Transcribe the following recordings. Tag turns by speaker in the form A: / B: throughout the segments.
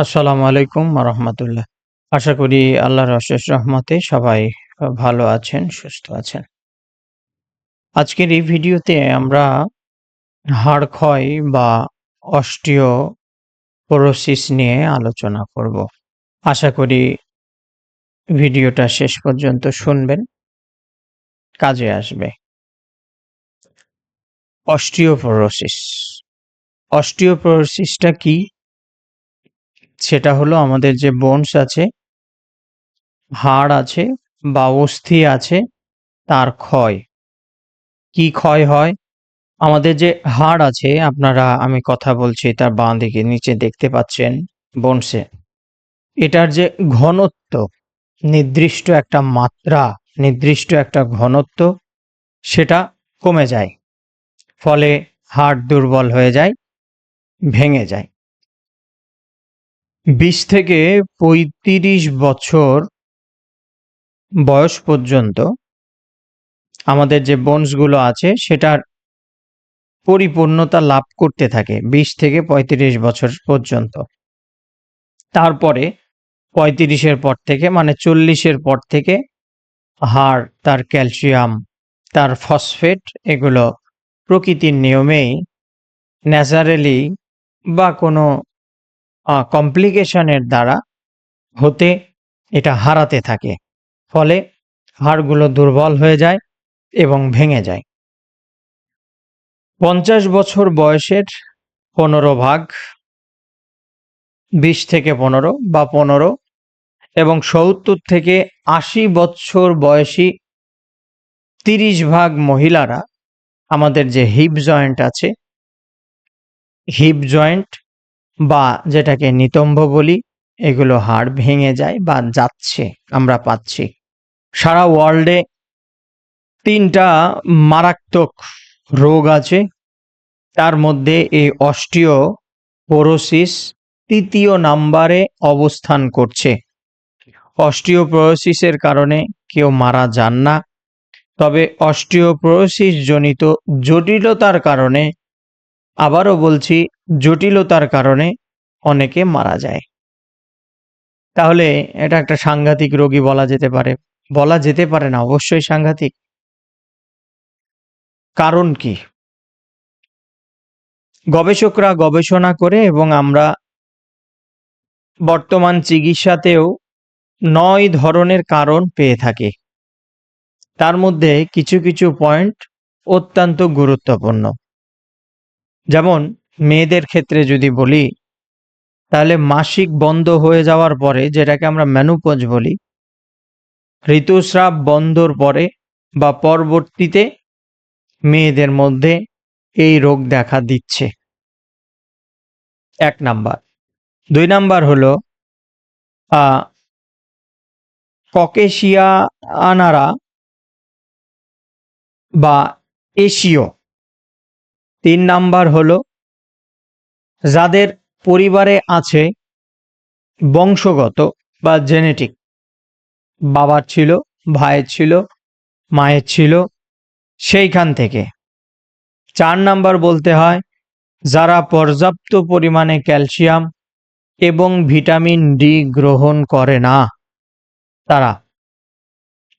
A: আসসালামু আলাইকুম রহমতুল্লাহ। আশা করি আল্লাহর অশেষ রহমতে সবাই ভালো আছেন, সুস্থ আছেন। আজকের এই ভিডিওতে আমরা হাড় ক্ষয় বা অস্টিও পোরোসিস নিয়ে আলোচনা করব। আশা করি ভিডিওটা শেষ পর্যন্ত শুনবেন, কাজে আসবে। অস্টিওপোরোসিস। অস্টিওপোরোসিসটা কি? সেটা হলো আমাদের যে বোনস আছে, হাড় আছে বা অস্থি আছে, তার ক্ষয়। কি ক্ষয় হয়? আমাদের যে হাড় আছে, আপনারা, আমি কথা বলছি, তার বাঁ দিকে, নিচে দেখতে পাচ্ছেন বোনসে এটার যে ঘনত্ব, নির্দিষ্ট একটা মাত্রা, নির্দিষ্ট একটা ঘনত্ব, সেটা কমে যায়। ফলে হাড় দুর্বল হয়ে যায়, ভেঙে যায়। বিশ থেকে পঁয়ত্রিশ বছর বয়স পর্যন্ত আমাদের যে বোনসগুলো আছে, সেটার পরিপূর্ণতা লাভ করতে থাকে বিশ থেকে পঁয়ত্রিশ বছর পর্যন্ত। তারপরে পঁয়ত্রিশের পর থেকে মানে চল্লিশের পর থেকে হাড়, তার ক্যালসিয়াম তার ফসফেট এগুলো প্রকৃতির নিয়মেই ন্যাচারালি বা কোনো কমপ্লিকেশনের দ্বারা হতে এটা হারাতে থাকে। ফলে হাড়গুলো দুর্বল হয়ে যায় এবং ভেঙে যায়। পঞ্চাশ বছর বয়সের পনেরো ভাগ, বিশ থেকে পনেরো বা পনেরো এবং সত্তর থেকে আশি বছর বয়সী তিরিশ ভাগ মহিলারা, আমাদের যে হিপ জয়েন্ট আছে হিপ জয়েন্ট বা যেটাকে নিতম্ব বলি, এগুলো হাড় ভেঙে যায় বা যাচ্ছে, আমরা পাচ্ছি। সারা ওয়ার্ল্ডে তিনটা মারাত্মক রোগ আছে। তার মধ্যে এই অস্টিও পোরোসিস তৃতীয় নাম্বারে অবস্থান করছে। অস্টিওপোরোসিসের কারণে কেউ মারা যান না। তবে অস্টিওপোরোসিস জনিত জটিলতার কারণে আবারও বলছি জটিলতার কারণে অনেকে মারা যায়। তাহলে এটা একটা সাংঘাতিক রোগী বলা যেতে পারে। বলা যেতে পারে না, অবশ্যই সাংঘাতিক। কারণ কি? গবেষকরা গবেষণা করে এবং আমরা বর্তমান চিকিৎসাতেও নয় ধরনের কারণ পেয়ে থাকি। তার মধ্যে কিছু কিছু পয়েন্ট অত্যন্ত গুরুত্বপূর্ণ। যেমন মেয়েদের ক্ষেত্রে যদি বলি, তাহলে মাসিক বন্ধ হয়ে যাওয়ার পরে, যেটাকে আমরা ম্যানুপজ বলি, ঋতুস্রাব বন্ধর পরে বা পরবর্তীতে মেয়েদের মধ্যে এই রোগ দেখা দিচ্ছে। এক নাম্বার। দুই নাম্বার হলো ককেশিয়া আনারা বা এশীয়। তিন নাম্বার হলো যাদের পরিবারে আছে বংশগত বা জেনেটিক, বাবার ছিল, ভাইয়ের ছিল, মায়ের ছিল, সেইখান থেকে। চার নাম্বার বলতে হয়, যারা পর্যাপ্ত পরিমাণে ক্যালসিয়াম এবং ভিটামিন ডি গ্রহণ করে না, তারা।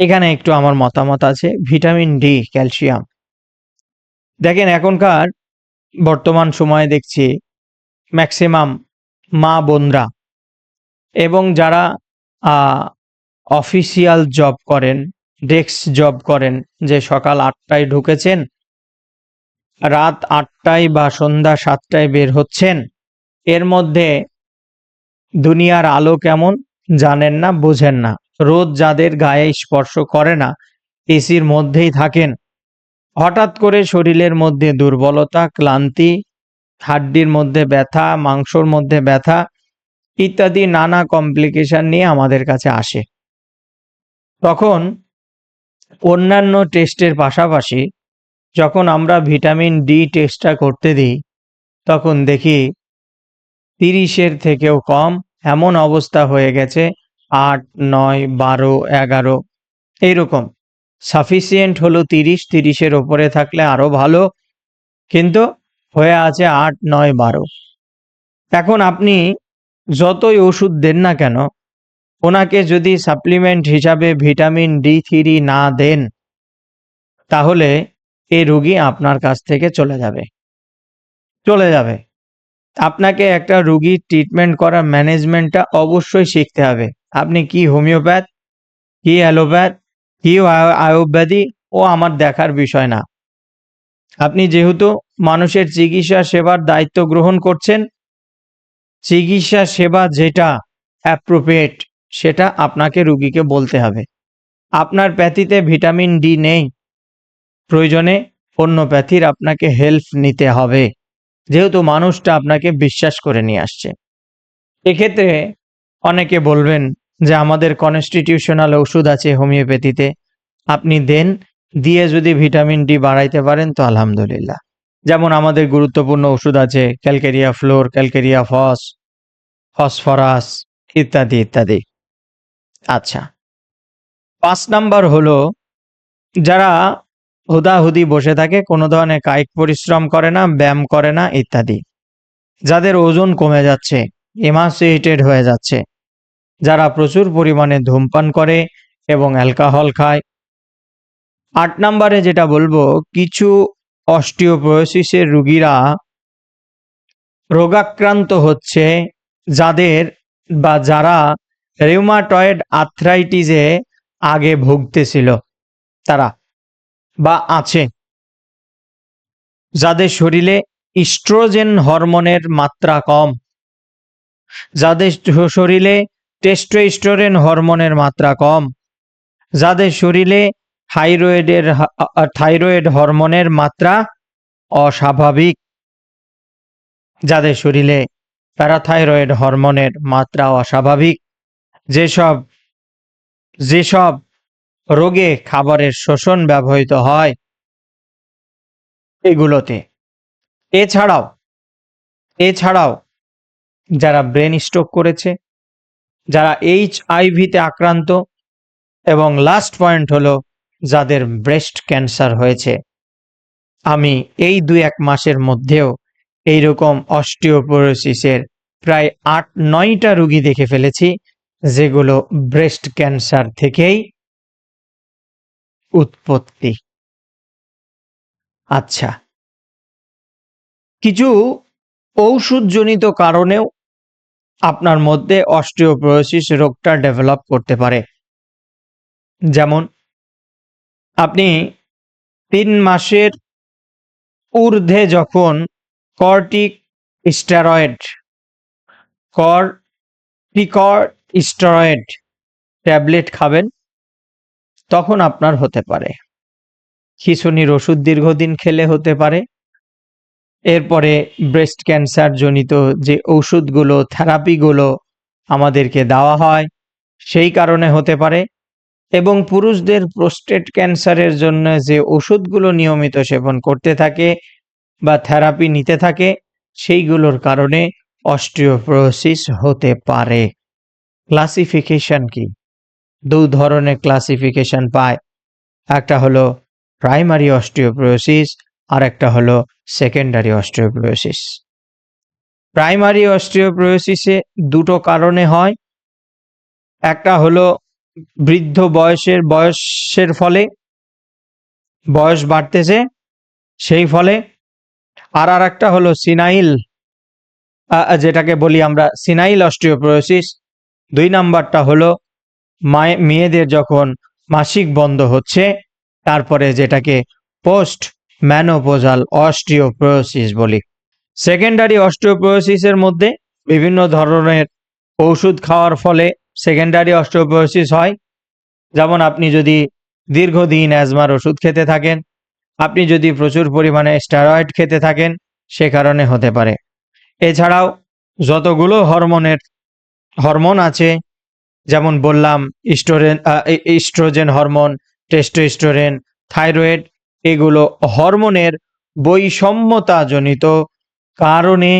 A: এখানে একটু আমার মতামত আছে, ভিটামিন ডি ক্যালসিয়াম। দেখেন, এখনকার বর্তমান সময়ে দেখছি ম্যাক্সিমাম মা বোনরা এবং যারা অফিসিয়াল জব করেন, ডেস্ক জব করেন, যে সকাল আটটায় ঢুকেছেন, রাত আটটায় বা সন্ধ্যা সাতটায় বের হচ্ছেন, এর মধ্যে দুনিয়ার আলো কেমন জানেন না, বোঝেন না। রোদ যাদের গায়ে স্পর্শ করে না, এসির মধ্যেই থাকেন। হঠাৎ করে শরীরের মধ্যে দুর্বলতা, ক্লান্তি হাড্ডির মধ্যে ব্যথা, মাংসর মধ্যে ব্যথা ইত্যাদি নানা কমপ্লিকেশন নিয়ে আমাদের কাছে আসে। তখন অন্যান্য টেস্টের পাশাপাশি যখন আমরা ভিটামিন ডি টেস্টটা করতে দিই, তখন দেখি তিরিশের থেকেও কম এমন অবস্থা হয়ে গেছে, আট, নয়, বারো, এগারো এইরকম সাফিসিয়েন্ট হলো তিরিশ, তিরিশের ওপরে থাকলে আরও ভালো। কিন্তু হয়ে আছে আট, নয়, বারো। এখন আপনি যতই ওষুধ দেন না কেন, ওনাকে যদি সাপ্লিমেন্ট হিসাবে ভিটামিন ডি থ্রি না দেন, তাহলে এই রুগী আপনার কাছ থেকে চলে যাবে। চলে যাবে। আপনাকে একটা রুগীর ট্রিটমেন্ট করার ম্যানেজমেন্টটা অবশ্যই শিখতে হবে। আপনি কি হোমিওপ্যাথ কি অ্যালোপ্যাথ কি আয়ু- আয়ুর্বেদিক ও আমার দেখার বিষয় না। আপনি যেহেতু মানুষের চিকিৎসা সেবার দায়িত্ব গ্রহণ করছেন। চিকিৎসা সেবা যেটা অ্যাপ্রোপ্রিয়েট সেটা আপনাকে রুগীকে বলতে হবে। আপনার প্যাথিতে ভিটামিন ডি নেই, প্রয়োজনে অন্য প্যাথির আপনাকে হেল্প নিতে হবে। যেহেতু মানুষটা আপনাকে বিশ্বাস করে নিয়ে আসছে। এক্ষেত্রে অনেকে বলবেন যে আমাদের কনস্টিটিউশনাল ওষুধ আছে হোমিওপ্যাথিতে আপনি দেন, দিয়ে যদি ভিটামিন ডি বাড়াইতে পারেন তো আলহামদুলিল্লাহ। যেমন আমাদের গুরুত্বপূর্ণ ওষুধ আছে, calcarea fluor, calcarea phos, phosphorus ইত্যাদি ইত্যাদি। আচ্ছা। পাঁচ নাম্বার হলো, যারা হুদাহুদি বসে থাকে, কোনো ধরনের কায়িক পরিশ্রম করে না, ব্যায়াম করে না, ইত্যাদি। যাদের ওজন কমে যাচ্ছে এমাসিয়েটেড হয়ে যাচ্ছে, যারা প্রচুর পরিমাণে ধূমপান করে এবং অ্যালকোহল খায়। আট নম্বরে যেটা বলব, কিছু অস্টিওপোরোসিসের রুগীরা রোগাক্রান্ত হচ্ছে যাদের বা যারা রিউমাটয়েড আর্থ্রাইটিসে আগে ভুগতেছিল, তারা বা আছে। যাদের শরীরে ইস্ট্রোজেন হরমোনের মাত্রা কম, যাদের শরীরে টেস্টোস্টেরন হরমোনের মাত্রা কম, যাদের শরীরে থাইরয়েডের থাইরয়েড হরমোনের মাত্রা অস্বাভাবিক যাদের শরীরে প্যারাথাইরয়েড হরমোনের মাত্রা অস্বাভাবিক। যেসব যেসব রোগে খাবারের শোষণ ব্যবহৃত হয় এগুলোতে। এছাড়াও এছাড়াও যারা ব্রেন স্ট্রোক করেছে, যারা এইচ আইভিতে আক্রান্ত এবং লাস্ট পয়েন্ট হলো যাদের ব্রেস্ট ক্যান্সার হয়েছে। আমি এই দুই এক মাসের মধ্যেও এইরকম অস্টিওপোরোসিসের প্রায় আট নয়টা রুগী দেখে ফেলেছি, যেগুলো ব্রেস্ট ক্যান্সার থেকেই উৎপত্তি। আচ্ছা। কিছু ঔষধজনিত কারণেও আপনার মধ্যে অস্টিওপোরোসিস রোগটা ডেভেলপ করতে পারে। যেমন আপনি তিন মাসের ঊর্ধ্বে যখন corticosteroid corticosteroid tablet খাবেন, তখন আপনার হতে পারে। খিঁচুনির ওষুধ দীর্ঘদিন খেলে হতে পারে। এরপরে ব্রেস্ট ক্যান্সার জনিত যে ওষুধগুলো থেরাপিগুলো আমাদেরকে দেওয়া হয়, সেই কারণে হতে পারে। এবং পুরুষদের প্রোস্টেট ক্যান্সারের জন্য যে ওষুধগুলো নিয়মিত সেবন করতে থাকে বা থেরাপি নিতে থাকে, সেইগুলোর কারণে অস্টিওপোরোসিস হতে পারে। ক্লাসিফিকেশন কি? দু ধরনের ক্লাসিফিকেশন পায়। একটা হলো প্রাইমারি অস্টিওপোরোসিস আর একটা হলো সেকেন্ডারি অস্টিওপোরোসিস প্রাইমারি অস্টিওপোরোসিসে দুটো কারণে হয়। একটা হলো বৃদ্ধ বয়সের বয়সের ফলে, বয়স বাড়তেছে, সেই ফলে আর আর একটা হলো সিনাইল যেটাকে বলি আমরা সিনাইল অস্টিওপোরোসিস। দুই নাম্বারটা হলো মায়ে, মেয়েদের যখন মাসিক বন্ধ হচ্ছে, তারপরে যেটাকে পোস্ট ম্যানোপোজাল অস্টিওপোরোসিস বলি। সেকেন্ডারি অস্টিওপোরোসিসের মধ্যে বিভিন্ন ধরনের ওষুধ খাওয়ার ফলে সেকেন্ডারি অস্টিওপোরোসিস হয়। যেমন আপনি যদি দীর্ঘদিন অ্যাজমার ওষুধ খেতে থাকেন, আপনি যদি প্রচুর পরিমাণে স্টেরয়েড খেতে থাকেন, সে কারণে হতে পারে। এছাড়াও যতগুলো হরমোনের হরমোন আছে, যেমন বললাম ইস্টোরেন ইস্ট্রোজেন হরমোন টেস্টোস্টেরন থাইরয়েড এগুলো হরমোনের বৈষম্যতাজনিত কারণে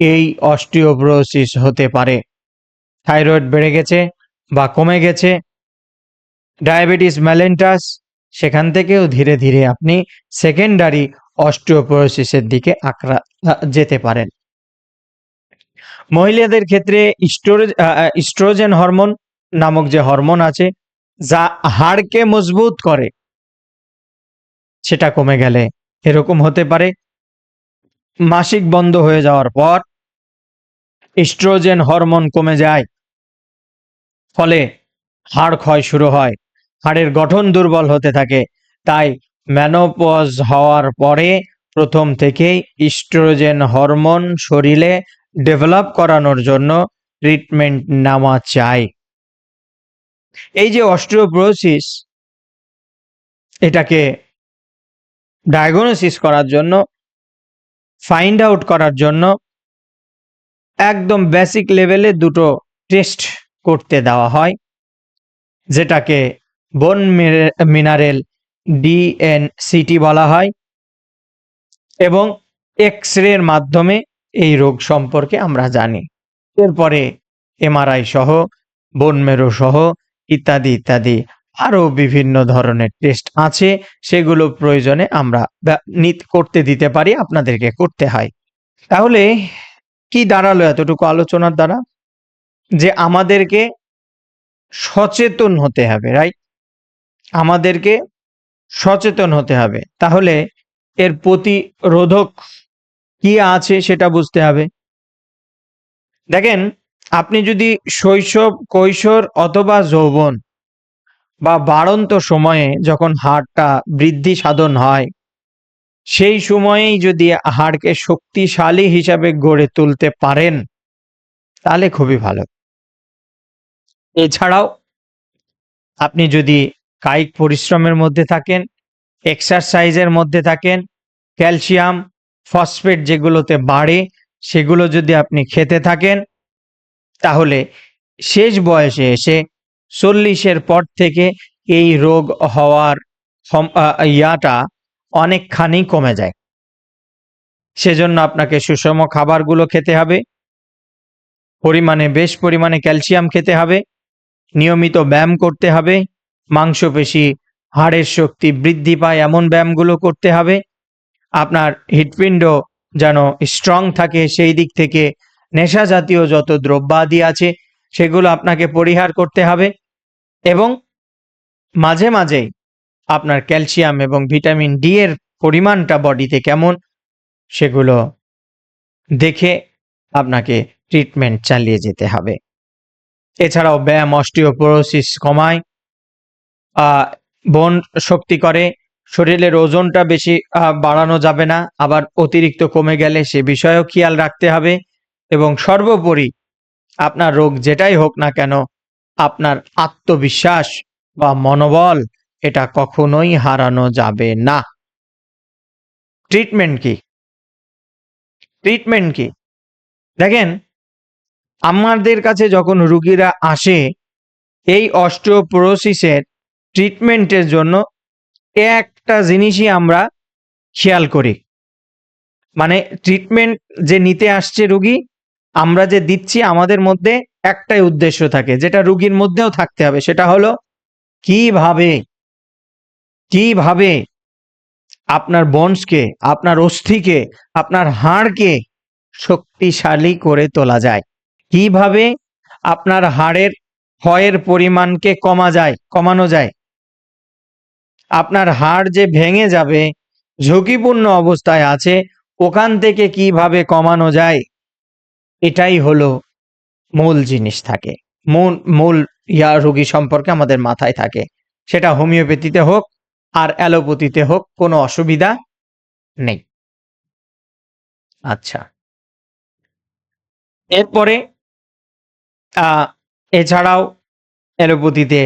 A: এই অস্টিওপোরোসিস হতে পারে। থাইরয়েড বেড়ে গেছে বা কমে গেছে। ডায়াবেটিস ম্যালেন্টাস সেখান থেকেও ধীরে ধীরে আপনি সেকেন্ডারি অস্টিওপোরোসিসের দিকে আক্রা যেতে পারেন। মহিলাদের ক্ষেত্রে স্টোরেজ স্ট্রোজেন হরমোন নামক যে হরমোন আছে, যা হাড়কে মজবুত করে, সেটা কমে গেলে এরকম হতে পারে। মাসিক বন্ধ হয়ে যাওয়ার পর স্ট্রোজেন হরমোন কমে যায় ফলে হাড় ক্ষয় শুরু হয়। হাড়ের গঠন দুর্বল হতে থাকে। তাই ম্যানোপজ হওয়ার পরে প্রথম থেকেই ইস্ট্রোজেন হরমোন শরীরে ডেভেলপ করানোর জন্য ট্রিটমেন্ট নেওয়া চাই। এই যে অস্ট্রিওপ্রোসিস এটাকে ডায়াগনোসিস করার জন্য ফাইন্ড আউট করার জন্য একদম বেসিক লেভেলে দুটো টেস্ট করতে দেওয়া হয়, যেটাকে বোন মিনারেল ডিএনসিটি বলা হয় এবং এক্স রের মাধ্যমে এই রোগ সম্পর্কে আমরা জানি। এরপরে এমআরআই সহ, বোন মেরু সহ ইত্যাদি ইত্যাদি আরও বিভিন্ন ধরনের টেস্ট আছে, সেগুলো প্রয়োজনে আমরা করতে দিতে পারি, আপনাদেরকে করতে হয়। তাহলে কি দাঁড়াল এতটুকু আলোচনার দ্বারা? যে আমাদেরকে সচেতন হতে হবে রাইট আমাদেরকে সচেতন হতে হবে। তাহলে এর প্রতিরোধক কি আছে সেটা বুঝতে হবে। দেখেন, আপনি যদি শৈশব, কৈশোর অথবা যৌবন বা বাড়ন্ত সময়ে যখন হাড়টা বৃদ্ধি সাধন হয়, সেই সময়েই যদি হাড়কে শক্তিশালী হিসাবে গড়ে তুলতে পারেন, তাহলে খুবই ভালো। এছাড়াও আপনি যদি কায়িক পরিশ্রমের মধ্যে থাকেন এক্সারসাইজের মধ্যে থাকেন ক্যালসিয়াম ফসফেট যেগুলোতে বাড়ে, সেগুলো যদি আপনি খেতে থাকেন, তাহলে শেষ বয়সে এসে চল্লিশের পর থেকে এই রোগ হওয়ার ইয়াটা অনেকখানি কমে যায়। সেজন্য আপনাকে সুষম খাবারগুলো খেতে হবে। পরিমাণে, বেশ পরিমাণে ক্যালসিয়াম খেতে হবে। নিয়মিত ব্যায়াম করতে হবে। মাংসপেশি, হাড়ের শক্তি বৃদ্ধি পায় এমন ব্যায়ামগুলো করতে হবে। আপনার হৃৎপিণ্ড যেন স্ট্রং থাকে সেই দিক থেকে নেশা জাতীয় যত দ্রব্যাদি আছে সেগুলো আপনাকে পরিহার করতে হবে এবং মাঝে মাঝে আপনার ক্যালসিয়াম এবং ভিটামিন ডি এর পরিমাণটা বডিতে কেমন সেগুলো দেখে আপনাকে ট্রিটমেন্ট চালিয়ে যেতে হবে। এছাড়াও ব্যায়াম, অস্টিওপোরোসিস কমায় বোন শক্তি করে, শরীরের ওজনটা বেশি বাড়ানো যাবে না, আবার অতিরিক্ত কমে গেলে সে বিষয়েও খেয়াল রাখতে হবে এবং সর্বোপরি আপনার রোগ যেটাই হোক না কেন, আপনার আত্মবিশ্বাস বা মনোবল এটা কখনোই হারানো যাবে না। ট্রিটমেন্ট কি? ট্রিটমেন্ট কি? দেখেন আমাদের কাছে যখন রুগীরা আসে, এই অস্টিওপোরোসিসের ট্রিটমেন্টের জন্য একটা জিনিসই আমরা খেয়াল করি। মানে ট্রিটমেন্ট যে নিতে আসছে রুগী, আমরা যে দিচ্ছি আমাদের মধ্যে একটাই উদ্দেশ্য থাকে, যেটা রুগীর মধ্যেও থাকতে হবে, সেটা হলো কীভাবে কীভাবে আপনার বংশকে আপনার অস্থিকে, আপনার হাড়কে শক্তিশালী করে তোলা যায়। কীভাবে আপনার হাড়ের ক্ষয়ের পরিমাণকে কমা যায়, কমানো যায়? আপনার হাড় যে ভেঙে যাবে, ঝুঁকিপূর্ণ অবস্থায় আছে, ওখান থেকে কীভাবে কমানো যায়? এটাই হলো মূল জিনিস থাকে। মূল মূল ইয়া রোগী সম্পর্কে আমাদের মাথায় থাকে। সেটা হোমিওপ্যাথিতে হোক আর অ্যালোপ্যাথিতে হোক, কোনো অসুবিধা নেই। আচ্ছা। এরপরে এছাড়াও অ্যালোপ্যাথিতে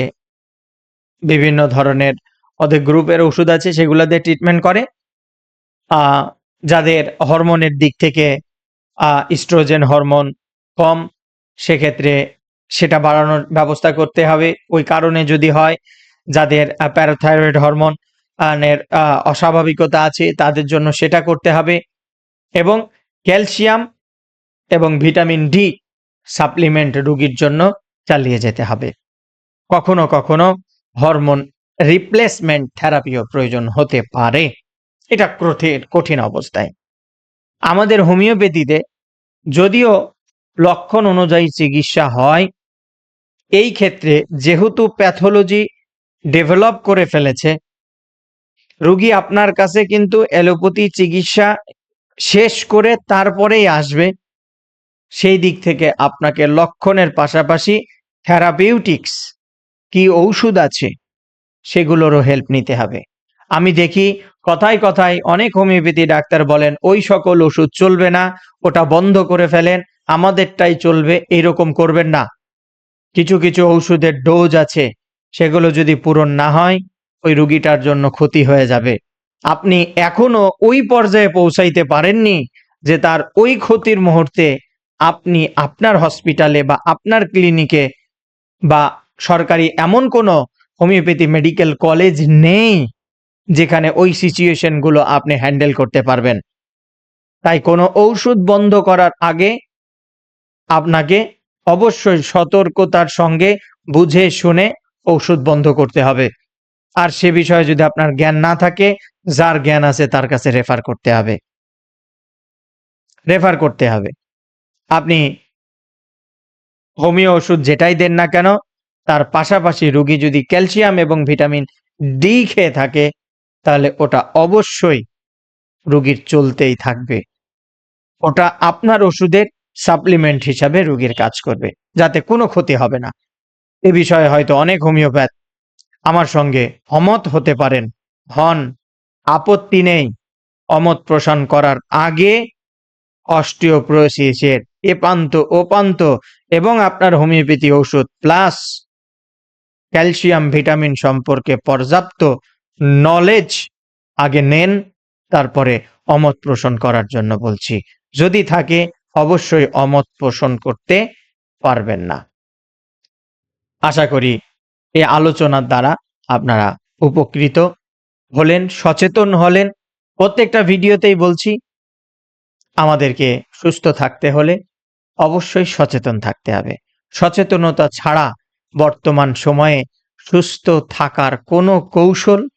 A: বিভিন্ন ধরনের অনেক গ্রুপের ওষুধ আছে, সেগুলো দিয়ে ট্রিটমেন্ট করে। যাদের হরমোনের দিক থেকে ইস্ট্রোজেন হরমোন কম, সেক্ষেত্রে সেটা বাড়ানোর ব্যবস্থা করতে হবে। ওই কারণে যদি হয়, যাদের প্যারাথাইরয়েড হরমোন এর অস্বাভাবিকতা আছে, তাদের জন্য সেটা করতে হবে। এবং ক্যালসিয়াম এবং ভিটামিন ডি সাপ্লিমেন্ট রুগীর জন্য চালিয়ে যেতে হবে। কখনো কখনো হরমোন রিপ্লেসমেন্ট থেরাপিও প্রয়োজন হতে পারে। এটা কঠিন কঠিন অবস্থায়। আমাদের হোমিওপ্যাথিতে যদিও লক্ষণ অনুযায়ী চিকিৎসা হয়, এই ক্ষেত্রে যেহেতু প্যাথোলজি ডেভেলপ করে ফেলেছে, রুগী আপনার কাছে কিন্তু অ্যালোপ্যাথি চিকিৎসা শেষ করে তারপরেই আসবে। সেই দিক থেকে আপনাকে লক্ষণের পাশাপাশি থেরাপিউটিক্স কি ঔষধ আছে সেগুলোরও হেল্প নিতে হবে। আমি দেখি কথায় কথায় অনেক হোমিওপ্যাথি ডাক্তার বলেন, ওই সকল ওষুধ চলবে না, ওটা বন্ধ করে ফেলেন, আমাদেরটাই চলবে, এরকম করবেন না। কিছু কিছু ঔষধের ডোজ আছে, সেগুলো যদি পূরণ না হয়, ওই রুগীটার জন্য ক্ষতি হয়ে যাবে। আপনি এখনও ওই পর্যায়ে পৌঁছাইতে পারেননি যে তার ওই ক্ষতির মুহূর্তে আপনি আপনার হসপিটালে বা আপনার ক্লিনিকে বা সরকারি এমন কোনো হোমিওপ্যাথি মেডিকেল কলেজ নেই যেখানে ওই সিচুয়েশনগুলো আপনি হ্যান্ডেল করতে পারবেন। তাই কোনো ঔষধ বন্ধ করার আগে আপনাকে অবশ্যই সতর্কতার সঙ্গে বুঝে শুনে ঔষধ বন্ধ করতে হবে। আর সে বিষয়ে যদি আপনার জ্ঞান না থাকে, যার জ্ঞান আছে তার কাছে রেফার করতে হবে। রেফার করতে হবে। আপনি হোমিও ওষুধ যেটাই দেন না কেন, তার পাশাপাশি রুগী যদি ক্যালসিয়াম এবং ভিটামিন ডি খেয়ে থাকে, তাহলে ওটা অবশ্যই রুগীর চলতেই থাকবে। ওটা আপনার ওষুধের সাপ্লিমেন্ট হিসাবে রুগীর কাজ করবে, যাতে কোনো ক্ষতি হবে না। এ বিষয়ে হয়তো অনেক হোমিওপ্যাথ আমার সঙ্গে অমত হতে পারেন, হন, আপত্তি নেই। অমত পোষণ করার আগে অস্টিওপ্রোসিসের এপান্ত, ওপান্ত এবং আপনার হোমিওপ্যাথি ওষুধ প্লাস ক্যালসিয়াম ভিটামিন সম্পর্কে পর্যাপ্ত নলেজ আগে নেন, তারপরে অমত পোষণ করার জন্য বলছি। যদি থাকে, অবশ্যই অমত পোষণ করতে পারবেন না। আশা করি এই আলোচনার দ্বারা আপনারা উপকৃত হলেন, সচেতন হলেন। প্রত্যেকটা ভিডিওতেই বলছি, আমাদেরকে সুস্থ থাকতে হলে অবশ্যই সচেতন থাকতে হবে। সচেতনতা ছাড়া বর্তমান সময়ে সুস্থ থাকার কোনো কৌশল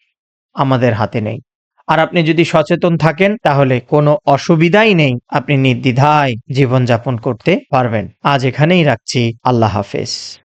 A: আমাদের হাতে নেই। আর আপনি যদি সচেতন থাকেন, তাহলে কোনো অসুবিধাই নেই। আপনি নির্দ্বিধায় জীবনযাপন করতে পারবেন। আজ এখানেই রাখছি। আল্লাহ হাফেজ।